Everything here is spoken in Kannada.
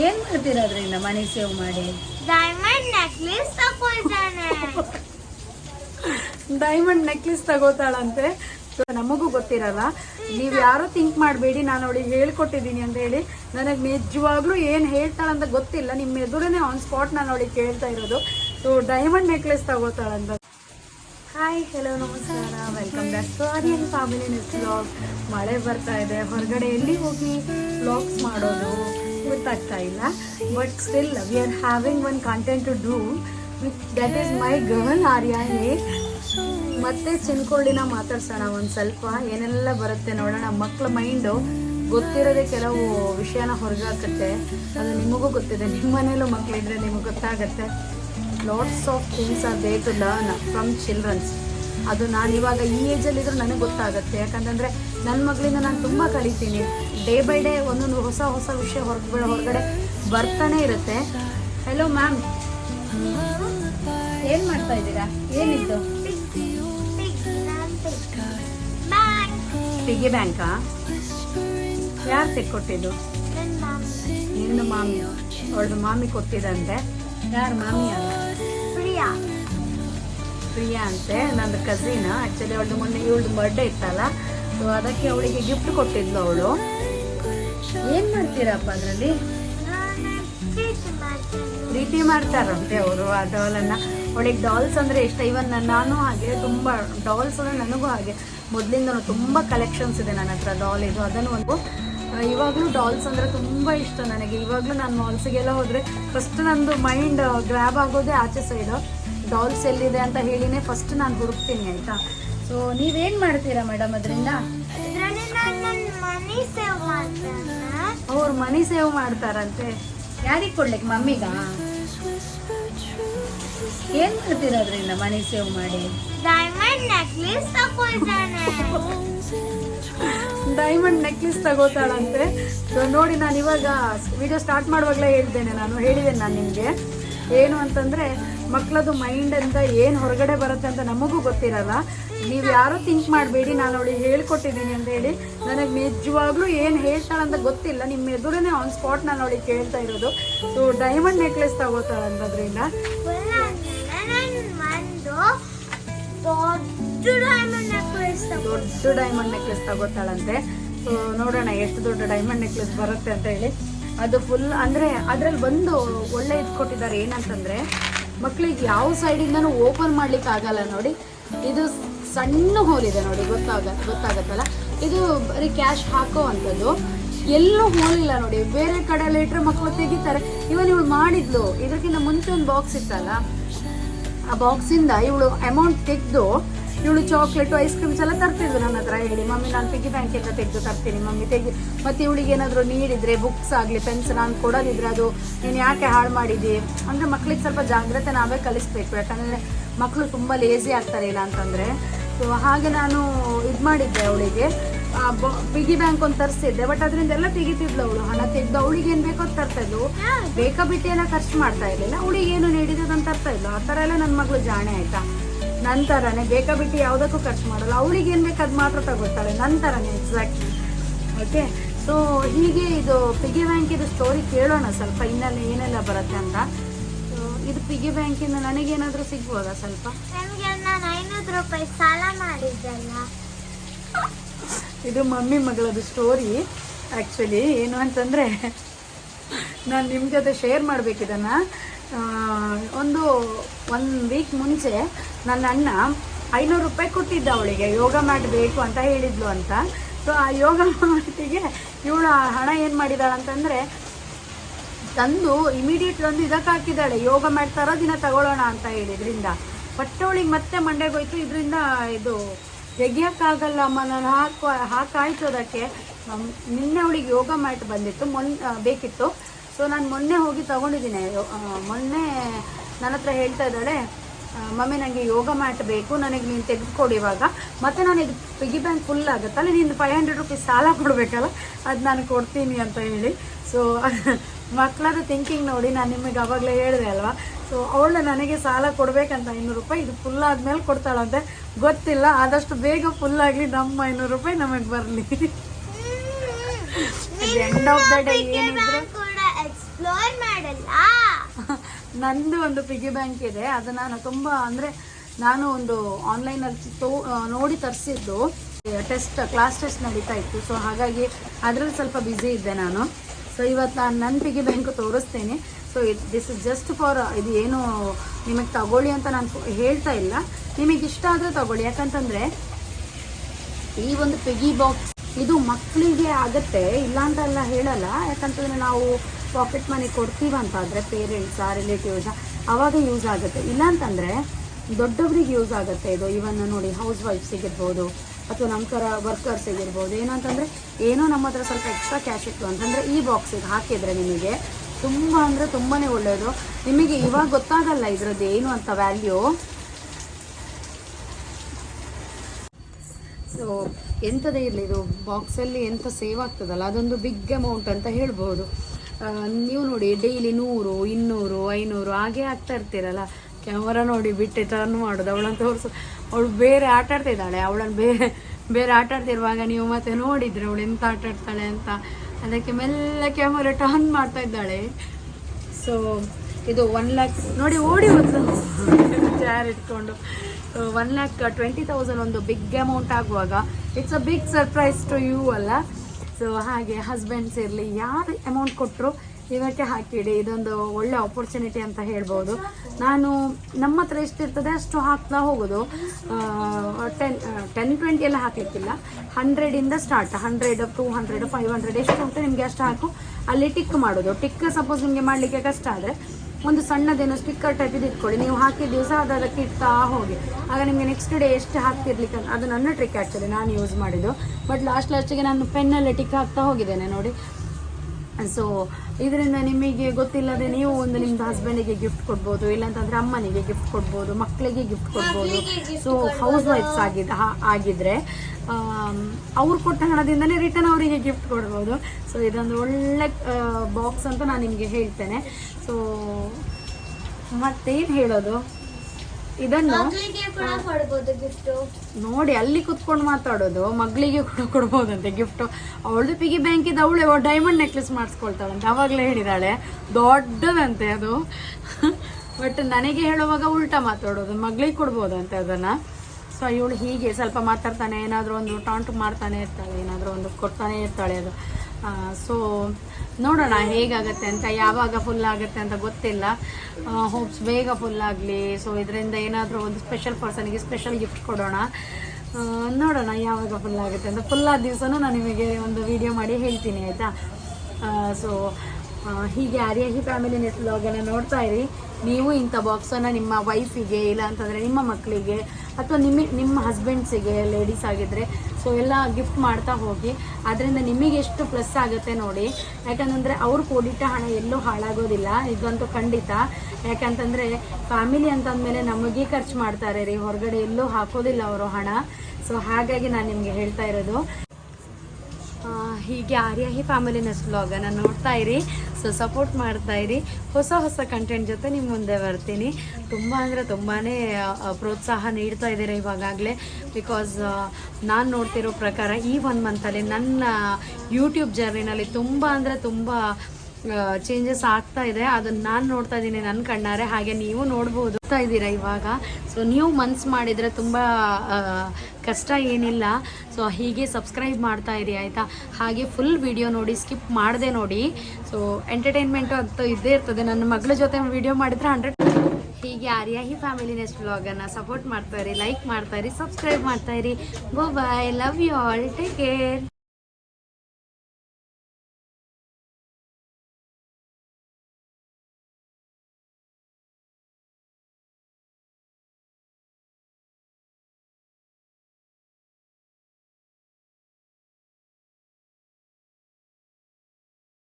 ಏನ್ ಮಾಡ್ತೀರಾ ಮನೆ ಮನಿ ಸೇವ್ ಮಾಡಿ? ಡೈಮಂಡ್ ನೆಕ್ಲೆಸ್ ತಗೋತಾನೆ ಡೈಮಂಡ್ ನೆಕ್ಲೆಸ್ ತಗೋತಾಳಂತೆ. ನಮಗೂ ಗೊತ್ತಿರಲ್ಲ. ನೀವು ಯಾರು ಥಿಂಕ್ ಮಾಡಬೇಡಿ ನಾನು ಅವಳಿಗೆ ಹೇಳ್ಕೊಟ್ಟಿದ್ದೀನಿ ಅಂತ ಹೇಳಿ. ನನಗೆ ನಿಜವಾಗ್ಲೂ ಏನು ಹೇಳ್ತಾಳಂತ ಗೊತ್ತಿಲ್ಲ. ನಿಮ್ಮ ಎದುರೇ ಆನ್ ಸ್ಪಾಟ್ ನಾನು ಅವಳಿಗೆ ಕೇಳ್ತಾ ಇರೋದು. ಸೊ ಡೈಮಂಡ್ ನೆಕ್ಲೆಸ್ ತಗೋತಾಳಂತ. ಹಾಯ್ ಹಲೋ ನಮಸ್ಕಾರ. Welcome back to Aryan family next vlog ಮಳೆ ಬರ್ತಾ ಇದೆ. ಹೊರಗಡೆ ಎಲ್ಲಿ ಹೋಗಿ ವ್ಲಾಗ್ಸ್ ಮಾಡೋದು? ಗೊತ್ತಾಗ್ತಾ ಇಲ್ಲ but still we are having one content to do that is my girl Arya hey ಮತ್ತೆ ಚಿನ್ಕೊಳ್ಳಿನ ಮಾತಾಡ್ಸೋಣ ಒಂದು ಸ್ವಲ್ಪ. ಏನೆಲ್ಲ ಬರುತ್ತೆ ನೋಡೋಣ. ಮಕ್ಕಳ ಮೈಂಡು ಗೊತ್ತಿರೋದೇ ಕೆಲವು ವಿಷಯನ ಹೊರಗಾಕತ್ತೆ. ಅದು ನಿಮಗೂ ಗೊತ್ತಿದೆ. ನಿಮ್ಮ ಮನೇಲೂ ಮಕ್ಕಳಿದ್ರೆ ನಿಮಗೆ ಗೊತ್ತಾಗತ್ತೆ. Lots of things are to learn from childrens ಅದು ನಾನು ಇವಾಗ ಈ ಏಜಲ್ಲಿದ್ರೂ ನನಗೆ ಗೊತ್ತಾಗುತ್ತೆ. ಯಾಕಂತಂದರೆ ನನ್ನ ಮಗಳಿಂದ ನಾನು ತುಂಬ ಕಲಿತೀನಿ ಡೇ ಬೈ ಡೇ ಒಂದೊಂದು ಹೊಸ ಹೊಸ ವಿಷಯ ಹೊರಗೆ ಹೊರಗಡೆ ಬರ್ತಾನೆ ಇರುತ್ತೆ. ಹೆಲೋ ಮ್ಯಾಮ್ ಏನು ಮಾಡ್ತಾ ಇದ್ದೀರಾ? ಏನಿತ್ತು ಪಿಗ್ಗಿ ಪಿಗಿ ಬ್ಯಾಂಕಾ ಯಾರು ತೆಕ್ಕೊಟ್ಟಿದ್ದು? ನಿನ್ನ ಮಾಮಿ. ಅವಳದು ಮಾಮಿ ಕೊಟ್ಟಿದಂತೆ. ಯಾರು ಮಾಮಿ ಪ್ರಿಯಾ. ಪ್ರಿಯಾ ಅಂತೆ, ನಂದು ಕಸಿನ್ ಆ್ಯಕ್ಚುಲಿ ಅವಳದು ಮೊನ್ನೆ ಇವಳದು ಬರ್ಡೇ ಇತ್ತಲ್ಲ ಸೊ ಅದಕ್ಕೆ ಅವಳಿಗೆ ಗಿಫ್ಟ್ ಕೊಟ್ಟಿದ್ಲು ಅವಳು. ಏನು ಮಾಡ್ತೀರಪ್ಪ ಅದರಲ್ಲಿ? ಪ್ರೀತಿ ಮಾಡ್ತಾರಂತೆ ಅವರು ಆ ಡಾಲನ್ನು ಅವಳಿಗೆ ಡಾಲ್ಸ್ ಅಂದರೆ ಇಷ್ಟ. ಇವನ್ ನಾನು ಹಾಗೆ, ತುಂಬ ಡಾಲ್ಸ್ ಅಂದರೆ ನನಗೂ ಹಾಗೆ. ಮೊದಲಿಂದ ತುಂಬ ಕಲೆಕ್ಷನ್ಸ್ ಇದೆ ನನ್ನ ಹತ್ರ ಡಾಲ್ ಇದು. ಅದನ್ನು ಒಂದು ಇವಾಗಲೂ ಡಾಲ್ಸ್ ಅಂದರೆ ತುಂಬ ಇಷ್ಟ ನನಗೆ. ಇವಾಗಲೂ ನಾನು ಮಾಲ್ಸಿಗೆಲ್ಲ ಹೋದರೆ ಫಸ್ಟ್ ನಂದು ಮೈಂಡ್ ಗ್ರ್ಯಾಬ್ ಆಗೋದೇ ಆಚೆ ಸೈಡು ಡಾಲ್ಸ್ ಎಲ್ಲಿದೆ ಅಂತ ಹೇಳಿನೇ ಫಸ್ಟ್ ನಾನು ಹುಡುಕ್ತೀನಿ ಆಯಿತಾ? ಸೊ ನೀವೇನು ಮಾಡ್ತೀರಾ ಮೇಡಮ್ ಅದರಿಂದ? ಅವ್ರ ಮನಿ ಸೇವ್ ಮಾಡ್ತಾರಂತೆ. ಯಾರಿಗೆ ಕೊಡ್ಲಿಕ್ಕೆ ಮಮ್ಮಿಗ? ಏನು ಮಾಡ್ತೀರಾ ಅದರಿಂದ ಮನಿ ಸೇವ್ ಮಾಡಿ? ಡೈಮಂಡ್ ನೆಕ್ಲೆಸ್ ತಗೊಳ್ತಾನೆ ಡೈಮಂಡ್ ನೆಕ್ಲೆಸ್ ತಗೋತಾಳಂತೆ. ಸೊ ನೋಡಿ ನಾನು ಇವಾಗ ವಿಡಿಯೋ ಸ್ಟಾರ್ಟ್ ಮಾಡುವಾಗಲೇ ಹೇಳ್ತೇನೆ. ನಾನು ಹೇಳಿದ್ದೇನೆ ನಾನು ನಿಮಗೆ. ಏನು ಅಂತಂದರೆ ಮಕ್ಕಳದು ಮೈಂಡ್ ಅಂತ ಏನು ಹೊರಗಡೆ ಬರುತ್ತೆ ಅಂತ ನಮಗೂ ಗೊತ್ತಿರಲ್ಲ. ನೀವು ಯಾರು ಥಿಂಕ್ ಮಾಡಬೇಡಿ, ನಾನು ಅವಳಿಗೆ ಹೇಳ್ಕೊಟ್ಟಿದ್ದೀನಿ ಅಂತ ಹೇಳಿ ನನಗೆ ನಿಜವಾಗ್ಲೂ ಏನು ಹೇಳ್ತಾಳೆ ಹೇಳ್ತಾಳಂತ ಗೊತ್ತಿಲ್ಲ. ನಿಮ್ಮ ಎದುರೇ ಆನ್ ಸ್ಪಾಟ್ ನಾನು ಅವಳಿಗೆ ಕೇಳ್ತಾ ಇರೋದು. ಸೊ ಡೈಮಂಡ್ ನೆಕ್ಲೆಸ್ ತಗೋತಾಳಂತದ್ರಿಂದ ಅನ್ನೋದ್ರಿಂದ ನಾನು ದೊಡ್ಡ ಡೈಮಂಡ್ ನೆಕ್ಲೆಸ್ ತಗೋತಾಳಂತೆ. ಸೊ ನೋಡೋಣ ಎಷ್ಟು ದೊಡ್ಡ ಡೈಮಂಡ್ ನೆಕ್ಲೆಸ್ ಬರುತ್ತೆ ಅಂತ ಹೇಳಿ. ಅದು ಫುಲ್ ಅಂದರೆ ಅದರಲ್ಲಿ ಒಂದು ಒಳ್ಳೆ ಇದು ಕೊಟ್ಟಿದ್ದಾರೆ ಏನಂತಂದರೆ ಮಕ್ಕಳಿಗೆ ಯಾವ ಸೈಡಿಂದನೂ ಓಪನ್ ಮಾಡ್ಲಿಕ್ಕೆ ಆಗಲ್ಲ ನೋಡಿ. ಇದು ಸಣ್ಣ ಹೋಲ್ ಇದೆ ನೋಡಿ, ಗೊತ್ತಾಗ, ಗೊತ್ತಾಗತ್ತಲ್ಲ? ಇದು ಬರೀ ಕ್ಯಾಶ್ ಹಾಕೋ ಅಂಥದ್ದು. ಎಲ್ಲೂ ಹೋಲಿಲ್ಲ ನೋಡಿ, ಬೇರೆ ಕಡೆಯಲ್ಲಿ ಇಟ್ಟರೆ ಮಕ್ಕಳು ತೆಗಿತಾರೆ. ಇವನ್ ಇವಳು ಮಾಡಿದ್ಲು ಇದಕ್ಕಿಂತ ಮುಂಚೆ ಒಂದು ಬಾಕ್ಸ್ ಇತ್ತಲ್ಲ, ಆ ಬಾಕ್ಸಿಂದ ಇವಳು ಅಮೌಂಟ್ ತೆಗೆದು ಇವಳು ಚಾಕ್ಲೇಟು ಐಸ್ ಕ್ರೀಮ್ಸ್ ಎಲ್ಲ ತರ್ತಿದ್ಲು ನನ್ನ ಹತ್ರ ಹೇಳಿ. ಮಮ್ಮಿ ನಾನು ಪಿಗಿ ಬ್ಯಾಂಕಿಂದ ತೆಗೆದು ತರ್ತೀನಿ ಮಮ್ಮಿ ತೆಗೆ. ಮತ್ತು ಇವಳಿಗೆ ಏನಾದರೂ ನೀಡಿದರೆ ಬುಕ್ಸ್ ಆಗಲಿ ಪೆನ್ಸ್ ನಾನು ಕೊಡೋದಿದ್ರೆ ಅದು ನೀನು ಯಾಕೆ ಹಾಳು ಮಾಡಿದಿ ಅಂದರೆ ಮಕ್ಳಿಗೆ ಸ್ವಲ್ಪ ಜಾಗ್ರತೆ ನಾವೇ ಕಲಿಸ್ಬೇಕು. ಯಾಕಂದರೆ ಮಕ್ಕಳು ತುಂಬ ಲೇಸಿ ಆಗ್ತಾರೆ ಇಲ್ಲ ಅಂತಂದರೆ. ಸೊ ಹಾಗೆ ನಾನು ಇದು ಮಾಡಿದ್ದೆ ಅವಳಿಗೆ. ಪಿಗಿ ಬ್ಯಾಂಕ್ ಒಂದು ತರಿಸಿದ್ದೆ. ಬಟ್ ಅದರಿಂದ ಎಲ್ಲ ತೆಗಿತಿದ್ಲು ಅವಳು. ಹಣ ತೆಗೆದು ಅವಳಿಗೆ ಏನು ಬೇಕೋ ಅದು ತರ್ತಾ ಇದ್ಲು. ಬೇಕಾ ಬಿಟ್ಟು ಎಲ್ಲ ಖರ್ಚು ಮಾಡ್ತಾ ಇರಲಿಲ್ಲ. ಅವಳಿಗೆ ಏನು ನೀಡಿದ್ದು ಅದನ್ನು ತರ್ತಾ ಇದ್ಲು. ಆ ಥರ ಎಲ್ಲ ನನ್ನ ಮಗಳು ಜಾಣೆ ಆಯ್ತಾ. ನಂತರನೇ ಬೇಕಾ ಬಿಟ್ಟು ಯಾವುದಕ್ಕೂ ಖರ್ಚು ಮಾಡಲ್ಲ. ಅವಳಿಗೆ ಏನು ಬೇಕು ಅದು ಮಾತ್ರ ತಗೋತಾಳೆ ನಂತರನೇ ಎಕ್ಸಾಕ್ಟ್ಲಿ ಓಕೆ ಸೊ ಹೀಗೆ ಇದು ಪಿಗಿ ಬ್ಯಾಂಕಿದು ಸ್ಟೋರಿ ಕೇಳೋಣ ಸ್ವಲ್ಪ ಇನ್ನೆಲ್ಲ ಏನೆಲ್ಲ ಬರುತ್ತೆ ಅಂತ. ಸೊ ಇದು ಪಿಗಿ ಬ್ಯಾಂಕಿಂದ ನನಗೇನಾದರೂ ಸಿಗ್ಬೋದಾ ಸ್ವಲ್ಪ? ನನಗೆ ನಾನು ಐನೂರು ರೂಪಾಯಿ ಸಾಲ ಮಾಡಿದ್ದಲ್ಲ ಇದು ಮಮ್ಮಿ ಮಗಳದು ಸ್ಟೋರಿ ಆ್ಯಕ್ಚುಲಿ ಏನು ಅಂತಂದರೆ ನಾನು ನಿಮ್ಮ ಜೊತೆ ಶೇರ್ ಮಾಡಬೇಕಿದನ್ನು. ಒಂದು ಒನ್ ವೀಕ್ ಮುಂಚೆ ನನ್ನ ಅಣ್ಣ ಐನೂರು ರೂಪಾಯಿ ಕೊಟ್ಟಿದ್ದ ಅವಳಿಗೆ, ಯೋಗ ಮ್ಯಾಟ್ ಬೇಕು ಅಂತ ಹೇಳಿದ್ಲು ಅಂತ. ಸೊ ಆ ಯೋಗ ಮ್ಯಾಟಿಗೆ ಇವಳು ಆ ಹಣ ಏನು ಮಾಡಿದಾಳೆ ಅಂತಂದರೆ ತಂದು ಇಮಿಡಿಯೇಟ್ ಒಂದು ಇದಕ್ಕೆ ಹಾಕಿದ್ದಾಳೆ. ಯೋಗ ಮ್ಯಾಟ್ ತರೋದಿನ ತಗೊಳ್ಳೋಣ ಅಂತ ಹೇಳಿದ್ರಿಂದ ಬಟ್ ಅವಳಿಗೆ ಮತ್ತೆ ಹೋಯ್ತು. ಇದರಿಂದ ಇದು ತೆಗಿಯೋಕ್ಕಾಗಲ್ಲ ಅಮ್ಮ. ನಾನು ಹಾಕುವ, ಹಾಕಾಯ್ತು ಅದಕ್ಕೆ. ನಿನ್ನೆ ಅವಳಿಗೆ ಯೋಗ ಮ್ಯಾಟ್ ಬಂದಿತ್ತು. ಮೊನ್ ಬೇಕಿತ್ತು. ಸೊ ನಾನು ಮೊನ್ನೆ ಹೋಗಿ ತಗೊಂಡಿದ್ದೀನಿ. ಮೊನ್ನೆ ನನ್ನ ಹತ್ರ ಹೇಳ್ತಾ ಇದ್ದಾಳೆ ಮಮ್ಮಿ ನನಗೆ ಯೋಗ ಮ್ಯಾಟ್ ಬೇಕು. ನನಗೆ ನೀನು ತೆಗೆದುಕೊಡಿ ಇವಾಗ. ಮತ್ತು ನಾನು ಇದು ಪಿಗಿ ಬ್ಯಾಂಕ್ ಫುಲ್ ಆಗುತ್ತಲ್ಲ ನೀನು ಫೈವ್ ಹಂಡ್ರೆಡ್ ರುಪೀಸ್ ಸಾಲ ಕೊಡಬೇಕಲ್ಲ? ಅದು ನಾನು ಕೊಡ್ತೀನಿ ಅಂತ ಹೇಳಿ. ಸೊ ಮಕ್ಕಳದ ಥಿಂಕಿಂಗ್ ನೋಡಿ ನಾನು ನಿಮಗೆ ಅವಾಗಲೇ ಹೇಳಿದೆ ಅಲ್ವಾ? ಸೊ ಅವಳು ನನಗೆ ಸಾಲ ಕೊಡಬೇಕಂತ ಐನೂರು ರೂಪಾಯಿ, ಇದು ಫುಲ್ ಆದಮೇಲೆ ಕೊಡ್ತಾಳಂತೆ. ಗೊತ್ತಿಲ್ಲ, ಆದಷ್ಟು ಬೇಗ ಫುಲ್ ಆಗಲಿ, ನಮ್ಮ ಐನೂರು ರೂಪಾಯಿ ನಮಗೆ ಬರಲಿ. ಎಂಡ್ ಆಫ್ ದ ಡೇ ಏನಿದ್ರು ಕೂಡ ಮಾಡಲ್ಲ. ನಂದು ಒಂದು ಪಿಗಿ ಬ್ಯಾಂಕ್ ಇದೆ. ಅದು ನಾನು ತುಂಬ ಅಂದರೆ ನಾನು ಒಂದು ಆನ್ಲೈನಲ್ಲಿ ತೋ ನೋಡಿ ತರಿಸಿದ್ದು. ಟೆಸ್ಟ್ ಕ್ಲಾಸ್ ಟೆಸ್ಟ್ ನಡೀತಾ ಇತ್ತು. ಸೊ ಹಾಗಾಗಿ ಅದರಲ್ಲಿ ಸ್ವಲ್ಪ ಬ್ಯುಸಿ ಇದ್ದೆ ನಾನು. ಸೊ ಇವತ್ತು ನಾನು ನನ್ನ ಪಿಗಿ ಬ್ಯಾಂಕ್ ತೋರಿಸ್ತೇನೆ. So this is just for ಇದು ಏನು ನಿಮಗೆ ತಗೊಳ್ಳಿ ಅಂತ ನಾನು ಹೇಳ್ತಾ ಇಲ್ಲ. ನಿಮಗೆ ಇಷ್ಟ ಆದರೆ ತಗೊಳ್ಳಿ. ಯಾಕಂತಂದರೆ ಈ ಒಂದು ಪಿಗಿ ಬಾಕ್ಸ್ ಇದು ಮಕ್ಕಳಿಗೆ ಆಗತ್ತೆ. ಇಲ್ಲ ಅಂತ ಎಲ್ಲ ಹೇಳಲ್ಲ. ಯಾಕಂತಂದ್ರೆ ನಾವು ಪಾಕೆಟ್ ಮನಿ ಕೊಡ್ತೀವಂತಾದರೆ ಪೇರೆಂಟ್ಸಾ ರಿಲೇಟಿವ್ಸಾ ಆವಾಗ ಯೂಸ್ ಆಗುತ್ತೆ. ಇಲ್ಲ ಅಂತಂದರೆ ದೊಡ್ಡವ್ರಿಗೆ ಯೂಸ್ ಆಗುತ್ತೆ ಇದು. ಇವನ್ ನೋಡಿ ಹೌಸ್ ವೈಫ್ಸಿಗಿರ್ಬೋದು ಅಥವಾ ನಮ್ಮ ಥರ ವರ್ಕರ್ಸಿಗಿರ್ಬೋದು ಏನಂತಂದರೆ ಏನೋ ನಮ್ಮ ಹತ್ರ ಸ್ವಲ್ಪ ಎಕ್ಸ್ಟ್ರಾ ಕ್ಯಾಶ್ ಇತ್ತು ಅಂತಂದರೆ ಈ ಬಾಕ್ಸಿಗೆ ಹಾಕಿದರೆ ನಿಮಗೆ ತುಂಬ ಅಂದರೆ ತುಂಬಾ ಒಳ್ಳೆಯದು ನಿಮಗೆ ಇವಾಗ ಗೊತ್ತಾಗಲ್ಲ ಇದರದ್ದು ಏನು ಅಂತ ವ್ಯಾಲ್ಯೂ ಸೊ ಎಂಥದೇ ಇರಲಿ ಇದು ಬಾಕ್ಸಲ್ಲಿ ಎಂಥ ಸೇವ್ ಆಗ್ತದಲ್ಲ? ಅದೊಂದು ಬಿಗ್ ಅಮೌಂಟ್ ಅಂತ ಹೇಳ್ಬೋದು. ನೀವು ನೋಡಿ ಡೈಲಿ ನೂರು, ಇನ್ನೂರು, ಐನೂರು, ಹಾಗೆ ಆಗ್ತಾ ಇರ್ತೀರಲ್ಲ. ಕ್ಯಾಮರಾ ನೋಡಿ ಬಿಟ್ಟೆ ಟರ್ನ್ ಮಾಡೋದು, ಅವಳನ್ನು ತೋರಿಸು. ಅವಳು ಬೇರೆ ಆಟ ಆಡ್ತಾ ಇದ್ದಾಳೆ ಅವಳನ್ನು ಬೇರೆ ಬೇರೆ ಆಟ ಆಡ್ತಿರುವಾಗ ನೀವು ಮತ್ತೆ ನೋಡಿದ್ರೆ ಅವಳು ಎಂತ ಆಟ ಆಡ್ತಾಳೆ ಅಂತ. ಅದಕ್ಕೆ ಮೆಲ್ಲ ಕ್ಯಾಮರಾ ಟರ್ನ್ ಮಾಡ್ತಾ ಇದ್ದಾಳೆ. ಸೊ ಇದು ಒನ್ ಲ್ಯಾಕ್ ನೋಡಿ, ಓಡಿ ಒಂದು ಚೇರ್ ಇಟ್ಕೊಂಡು. ಒನ್ ಲ್ಯಾಕ್ ಟ್ವೆಂಟಿ ತೌಸಂಡ್ ಒಂದು ಬಿಗ್ ಅಮೌಂಟ್ ಆಗುವಾಗ it's a big surprise to you ಅಲ್ಲ. ಸೊ ಹಾಗೆ ಹಸ್ಬೆಂಡ್ಸ್ ಇರಲಿ, ಯಾರು ಅಮೌಂಟ್ ಕೊಟ್ಟರು ಇದಕ್ಕೆ ಹಾಕಿಡಿ, ಇದೊಂದು ಒಳ್ಳೆ ಆಪರ್ಚುನಿಟಿ ಅಂತ ಹೇಳ್ಬೋದು. ನಾನು ನಮ್ಮ ಹತ್ರ ಎಷ್ಟಿರ್ತದೆ ಅಷ್ಟು ಹಾಕ್ತಾ ಹೋಗೋದು. ಟೆನ್ ಟೆನ್ ಟ್ವೆಂಟಿ ಎಲ್ಲ ಹಾಕಲಿಕ್ಕಿಲ್ಲ. ಹಂಡ್ರೆಡಿಂದ start hundred two hundred five hundred ಎಷ್ಟು ಉಂಟು ನಿಮಗೆ ಅಷ್ಟು ಹಾಕು. ಅಲ್ಲಿ ಟಿಕ್ ಮಾಡೋದು. ಟಿಕ್ ಸಪೋಸ್ ನಿಮಗೆ ಮಾಡಲಿಕ್ಕೆ ಕಷ್ಟ ಆದರೆ ಒಂದು ಸಣ್ಣದೇನೋ ಸ್ಟಿಕ್ಕರ್ ಟೈಪ್ ಇದು ಇಟ್ಕೊಳ್ಳಿ. ನೀವು ಹಾಕಿ ದಿವಸ ಅದು ಅದಕ್ಕೆ ಇಡ್ತಾ ಹೋಗಿ. ಆಗ ನಿಮಗೆ ನೆಕ್ಸ್ಟ್ ಡೇ ಎಷ್ಟು ಹಾಕ್ತಿರ್ಲಿಕ್ಕೆ ಅದು ನನ್ನ ಟ್ರಿಕ್ ಆ್ಯಕ್ಚುಲಿ ನಾನು ಯೂಸ್ ಮಾಡಿದ್ದು. ಬಟ್ ಲಾಸ್ಟ್ ಲಾಸ್ಟಿಗೆ ನಾನು ಪೆನ್ನಲ್ಲಿ ಟಿಕ್ ಹಾಕ್ತಾ ಹೋಗಿದ್ದೇನೆ ನೋಡಿ. ಸೊ ಇದರಿಂದ ನಿಮಗೆ ಗೊತ್ತಿಲ್ಲದೆ ನೀವು ಒಂದು ನಿಮ್ದು ಹಸ್ಬೆಂಡಿಗೆ ಗಿಫ್ಟ್ ಕೊಡ್ಬೋದು ಇಲ್ಲಾಂತಂದ್ರೆ ಅಮ್ಮನಿಗೆ ಗಿಫ್ಟ್ ಕೊಡ್ಬೋದು ಮಕ್ಕಳಿಗೆ ಗಿಫ್ಟ್ ಕೊಡ್ಬೋದು. ಸೊ ಹೌಸ್ ವೈಫ್ಸ್ ಆಗಿದ್ದ ಆಗಿದ್ರೆ ಅವ್ರು ಕೊಟ್ಟ ಹಣದಿಂದನೇ ರಿಟರ್ನ್ ಅವರಿಗೆ ಗಿಫ್ಟ್ ಕೊಡ್ಬೋದು. ಸೊ ಇದೊಂದು ಒಳ್ಳೆ ಬಾಕ್ಸ್ ಅಂತ ನಾನು ನಿಮಗೆ ಹೇಳ್ತೇನೆ. ಸೊ ಮತ್ತೇನು ಹೇಳೋದು? ಇದನ್ನು ನೋಡಿ ಅಲ್ಲಿ ಕುತ್ಕೊಂಡು ಮಾತಾಡೋದು ಮಗಳಿಗೆ ಕೂಡ ಕೊಡ್ಬೋದಂತೆ ಗಿಫ್ಟ್ ಅವಳದು ಪಿಗಿ ಬ್ಯಾಂಕಿದ ಅವಳೆ ಡೈಮಂಡ್ ನೆಕ್ಲೆಸ್ ಮಾಡಿಸ್ಕೊಳ್ತಾಳಂತೆ ಅವಾಗಲೇ ಹೇಳಿದಾಳೆ. ದೊಡ್ಡದಂತೆ ಅದು. ಬಟ್ ನನಗೆ ಹೇಳುವಾಗ ಉಲ್ಟಾ ಮಾತಾಡೋದು ಮಗಳಿಗೆ ಕೊಡ್ಬೋದಂತೆ ಅದನ್ನು. ಸೊ ಇವಳು ಹೀಗೆ ಸ್ವಲ್ಪ ಮಾತಾಡ್ತಾನೆ ಏನಾದರೂ ಒಂದು ಟಾಂಟು ಮಾಡ್ತಾನೆ ಇರ್ತಾಳೆ ಏನಾದರೂ ಒಂದು ಕೊಡ್ತಾನೆ ಇರ್ತಾಳೆ ಅದು. ಸೊ ನೋಡೋಣ ಹೇಗಾಗತ್ತೆ ಅಂತ, ಯಾವಾಗ ಫುಲ್ ಆಗುತ್ತೆ ಅಂತ ಗೊತ್ತಿಲ್ಲ. ಹೋಪ್ಸ್ ಬೇಗ ಫುಲ್ ಆಗಲಿ. ಸೊ ಇದರಿಂದ ಏನಾದರೂ ಒಂದು ಸ್ಪೆಷಲ್ ಪರ್ಸನ್ಗೆ ಸ್ಪೆಷಲ್ ಗಿಫ್ಟ್ ಕೊಡೋಣ. ನೋಡೋಣ ಯಾವಾಗ ಫುಲ್ ಆಗುತ್ತೆ ಅಂತ. ಫುಲ್ ಆದ ದಿವಸನೂ ನಾನು ನಿಮಗೆ ಒಂದು ವಿಡಿಯೋ ಮಾಡಿ ಹೇಳ್ತೀನಿ, ಆಯಿತಾ? ಸೊ ಹೀಗೆ ಆರ್ಯಾಹಿ ಫ್ಯಾಮಿಲಿ ನೆಟ್ ವ್ಲಾಗನ್ನು ನೋಡ್ತಾ ಇರಿ. ನೀವು ಇಂಥ ಬಾಕ್ಸನ್ನು ನಿಮ್ಮ ವೈಫಿಗೆ ಇಲ್ಲ ಅಂತಂದರೆ ನಿಮ್ಮ ಮಕ್ಕಳಿಗೆ ಅಥವಾ ನಿಮ್ಮ ನಿಮ್ಮ ಹಸ್ಬೆಂಡ್ಸಿಗೆ ಲೇಡೀಸ್ ಆಗಿದ್ದರೆ ಸೊ ಎಲ್ಲ ಗಿಫ್ಟ್ ಮಾಡ್ತಾ ಹೋಗಿ. ಅದರಿಂದ ನಿಮಗೆ ಎಷ್ಟು ಪ್ಲಸ್ ಆಗುತ್ತೆ ನೋಡಿ. ಯಾಕಂತಂದರೆ ಅವ್ರು ಕೂಡಿಟ್ಟ ಹಣ ಎಲ್ಲೂ ಹಾಳಾಗೋದಿಲ್ಲ. ಇದಂತೂ ಖಂಡಿತ. ಯಾಕಂತಂದರೆ ಫ್ಯಾಮಿಲಿ ಅಂತಂದಮೇಲೆ ನಮಗೆ ಖರ್ಚು ಮಾಡ್ತಾರೆ ರೀ. ಹೊರಗಡೆ ಎಲ್ಲೂ ಹಾಕೋದಿಲ್ಲ ಅವರು ಹಣ. ಸೊ ಹಾಗಾಗಿ ನಾನು ನಿಮಗೆ ಹೇಳ್ತಾ ಇರೋದು. ಹೀಗೆ ಆರ್ಯಾಹಿ ಫ್ಯಾಮಿಲಿನೆಸ್ ವ್ಲಾಗನ್ನು ನೋಡ್ತಾ ಇರಿ. ಸೊ ಸಪೋರ್ಟ್ ಮಾಡ್ತಾ ಇರಿ. ಹೊಸ ಹೊಸ ಕಂಟೆಂಟ್ ಜೊತೆ ನಿಮ್ಮ ಮುಂದೆ ಬರ್ತೀನಿ. ತುಂಬ ಅಂದರೆ ತುಂಬಾ ಪ್ರೋತ್ಸಾಹ ನೀಡ್ತಾ ಇದ್ದೀರಾ ಇವಾಗಲೇ ಬಿಕಾಸ್ ನಾನು ನೋಡ್ತಿರೋ ಪ್ರಕಾರ ಈ ಒನ್ ಮಂತಲ್ಲಿ ನನ್ನ ಯೂಟ್ಯೂಬ್ ಜರ್ನಿನಲ್ಲಿ ತುಂಬ ಅಂದರೆ ತುಂಬ ಚೇಂಜಸ್ ಆಗ್ತಾ ಇದೆ. ಅದನ್ನ ನಾನು ನೋಡ್ತಾ ಇದ್ದೀನಿ ನನ್ನ ಕಣ್ಣಾರೆ. ಹಾಗೆ ನೀವು ನೋಡ್ಬೋದು ಇದ್ದೀರಾ ಇವಾಗ. ಸೊ ನೀವು ಮನ್ಸು ಮಾಡಿದರೆ ತುಂಬ ಕಷ್ಟ ಏನಿಲ್ಲ. ಸೊ ಹೀಗೆ ಸಬ್ಸ್ಕ್ರೈಬ್ ಮಾಡ್ತಾ ಇರಿ, ಆಯಿತಾ? ಹಾಗೆ ಫುಲ್ ವಿಡಿಯೋ ನೋಡಿ ಸ್ಕಿಪ್ ಮಾಡದೆ ನೋಡಿ. ಸೊ ಎಂಟರ್ಟೈನ್ಮೆಂಟು ಅಂತ ಇದ್ದೇ ಇರ್ತದೆ. ನನ್ನ ಮಗಳ ಜೊತೆ ವಿಡಿಯೋ ಮಾಡಿದರೆ ಹಂಡ್ರೆಡ್ ಹೀಗೆ ಆರ್ಯಾಹಿ ಫ್ಯಾಮಿಲಿ ನೆಕ್ಸ್ಟ್ ವ್ಲಾಗನ್ನು ಸಪೋರ್ಟ್ ಮಾಡ್ತಾ ಇರಿ ಲೈಕ್ ಮಾಡ್ತಾ ಸಬ್ಸ್ಕ್ರೈಬ್ ಮಾಡ್ತಾ ಇರಿ. Go bye love you all take care